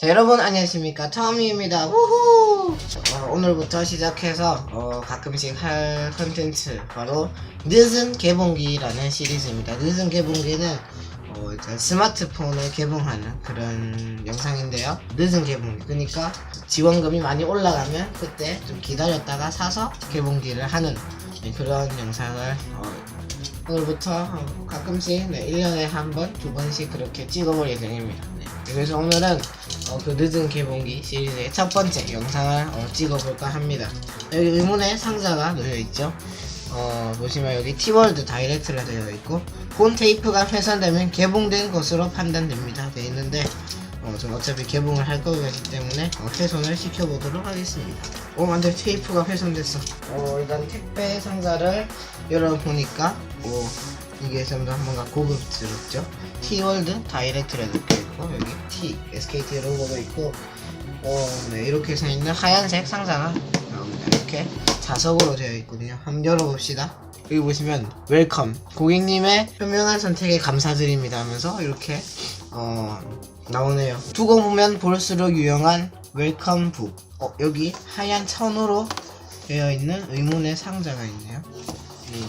자, 여러분 안녕하십니까? 터미입니다. 우후! 어, 오늘부터 시작해서 어, 가끔씩 할 컨텐츠 바로 늦은 개봉기라는 시리즈입니다. 늦은 개봉기는 어, 일단 스마트폰을 개봉하는 그런 영상인데요. 늦은 개봉기. 그러니까 지원금이 많이 올라가면 그때 좀 기다렸다가 사서 개봉기를 하는 네, 그런 영상을 어, 오늘부터 어, 가끔씩 네, 1년에 한 번, 두 번씩 그렇게 찍어볼 예정입니다. 네. 그래서 오늘은 어, 그 늦은 개봉기 시리즈의 첫 번째 영상을 어, 찍어볼까 합니다. 여기 의문의 상자가 놓여있죠. 어, 보시면 여기 티월드 다이렉트라 되어 있고 본 테이프가 훼손되면 개봉된 것으로 판단됩니다. 되어 있는데 어, 전 어차피 개봉을 할 거기 때문에 어, 훼손을 시켜보도록 하겠습니다. 오, 안돼 테이프가 훼손됐어. 어, 일단 택배 상자를 열어보니까 오, 이게 좀더 뭔가 고급스럽죠. T월드 다이렉트라 적혀 있고 여기 T SKT 로고도 있고 어, 네, 이렇게 서 있는 하얀색 상자가 나옵니다. 이렇게 자석으로 되어 있거든요. 한번 열어봅시다. 여기 보시면 웰컴 고객님의 현명한 선택에 감사드립니다 하면서 이렇게 어, 나오네요. 두고 보면 볼수록 유용한 웰컴 북. 어, 여기 하얀 천으로 되어 있는 의문의 상자가 있네요. 이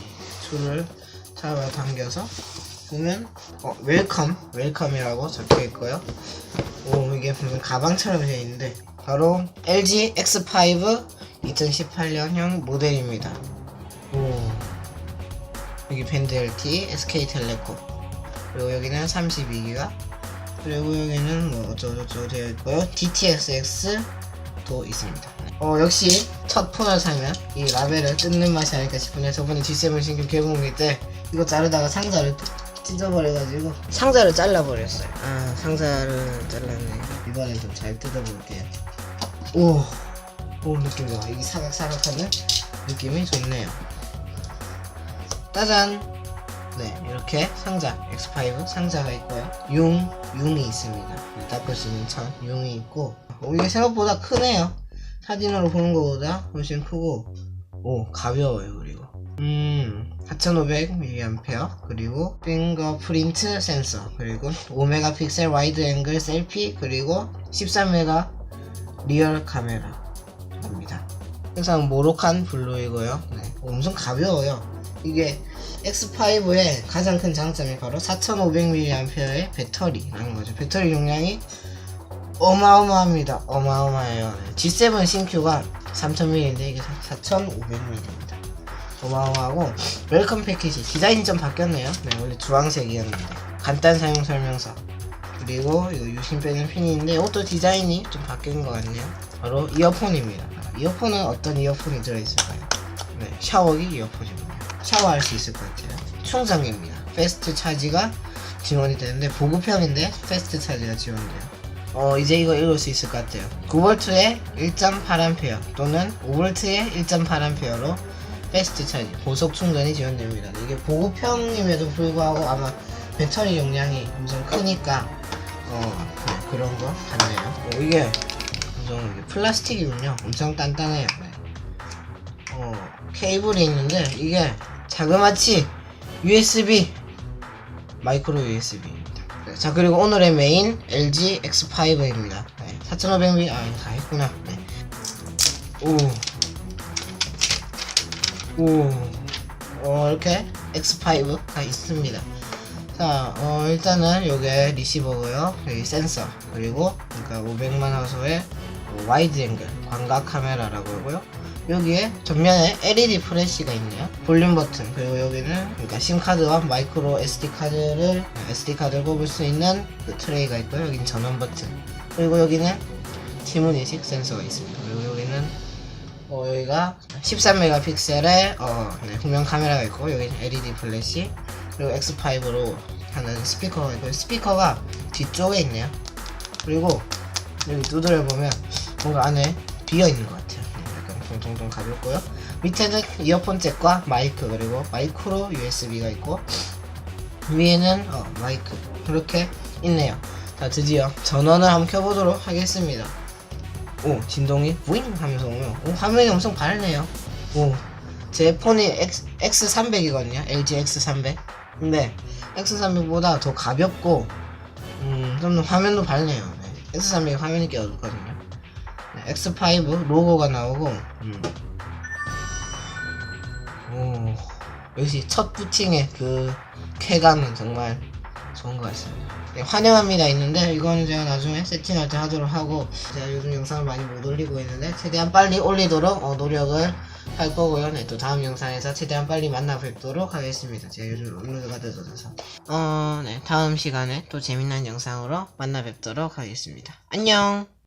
줄을 잡아 당겨서 보면 어, 웰컴, 웰컴이라고 적혀 있고요. 오, 이게 무슨 가방처럼 되어 있는데 바로 LG X5 2018년형 모델입니다. 오, 여기 밴드 LT, SK텔레콤 그리고 여기는 32기가 그리고 여기는 뭐 어쩌고저쩌고 되어 있고요. DTSX도 있습니다. 어 역시 첫 폰을 사면 이 라벨을 뜯는 맛이 아닐까 싶은데 저번에 G7 신규 개봉일 때 이거 자르다가 상자를 찢어버려가지고 상자를 잘라버렸어요. 아 상자를 잘랐네. 이번엔 좀 잘 뜯어볼게요. 오, 오 느낌 좋아. 이게 사각사각하는 느낌이 좋네요. 짜잔. 네, 이렇게 상자, X5 상자가 있고요. 융, 융이 있습니다. 네, 닦을 수 있는 천, 융이 있고. 오, 이게 생각보다 크네요. 사진으로 보는 것보다 훨씬 크고, 오, 가벼워요, 그리고. 음, 4500mAh, 그리고 핑거프린트 센서, 그리고 5메가픽셀 와이드 앵글 셀피, 그리고 13메가 리얼 카메라입니다. 항상 모로칸 블루이고요. 네, 엄청 가벼워요. 이게 X5의 가장 큰 장점이 바로 4500mAh의 배터리라는 거죠. 배터리 용량이 어마어마합니다. 어마어마해요. G7 신큐가 3000mAh인데 이게 4500mAh입니다. 어마어마하고 웰컴 패키지 디자인이 좀 바뀌었네요. 네, 원래 주황색이었는데 간단 사용 설명서 그리고 이거 유심 빼는 핀인데 이것도 디자인이 좀 바뀐 것 같네요. 바로 이어폰입니다. 이어폰은 어떤 이어폰이 들어있을까요? 네, 샤워기 이어폰입니다. 샤워할 수 있을 것 같아요. 충전기입니다. 패스트 차지가 지원이 되는데 보급형인데 패스트 차지가 지원돼요. 어 이제 이거 읽을 수 있을 것 같아요. 9V에 1.8A 또는 5V에 1.8A로 패스트 차지 고속 충전이 지원됩니다. 이게 보급형임에도 불구하고 아마 배터리 용량이 엄청 크니까 어 네, 그런 거 같네요. 어, 이게 엄청 플라스틱이군요. 엄청 단단해요. 네. 어, 케이블이 있는데 이게 자그마치 USB 마이크로 USB입니다. 자 그리고 오늘의 메인 LG X5입니다. 네, 4500mAh 아다 했구나. 네. 오, 오, 어 이렇게 X5가 있습니다. 자, 어, 일단은 요게 리시버고요. 여기 센서 그리고 그러니까 500만 화소의 와이드 앵글 광각 카메라라고 하고요. 여기에 전면에 LED 플래시가 있네요. 볼륨 버튼 그리고 여기는 그러니까 심 카드와 마이크로 SD 카드를 SD 카드를 꼽을 수 있는 그 트레이가 있고요. 여기는 전원 버튼 그리고 여기는 지문 인식 센서가 있습니다. 그리고 여기는 어, 여기가 13메가픽셀의 어, 네, 후면 카메라가 있고 여기는 LED 플래시 그리고 X5로 하는 스피커가 있고 스피커가 뒤쪽에 있네요. 그리고 여기 두드려 보면 뭔가 안에 비어 있는 것 같아요. 동동동 가볍고요. 밑에는 이어폰 잭과 마이크 그리고 마이크로 USB가 있고 위에는 어, 마이크 이렇게 있네요. 자 드디어 전원을 한번 켜보도록 하겠습니다. 오 진동이 부잉 하면서 오면 오 화면이 엄청 밝네요. 오 제 폰이 X, X300이거든요. LG X300. 근데 X300보다 더 가볍고 음, 좀 더 화면도 밝네요. 네. X300 화면이 깨어졌거든요. 네, X5 로고가 나오고, 음. 오, 역시 첫 부팅의 그 쾌감은 정말 좋은 것 같습니다. 네, 환영합니다 있는데 이거는 제가 나중에 세팅할 때 하도록 하고 제가 요즘 영상을 많이 못 올리고 있는데 최대한 빨리 올리도록 어, 노력을 할 거고요. 네, 또 다음 영상에서 최대한 빨리 만나 뵙도록 하겠습니다. 제가 요즘 업로드가 늦어져서. 어, 네, 다음 시간에 또 재밌는 영상으로 만나 뵙도록 하겠습니다. 안녕!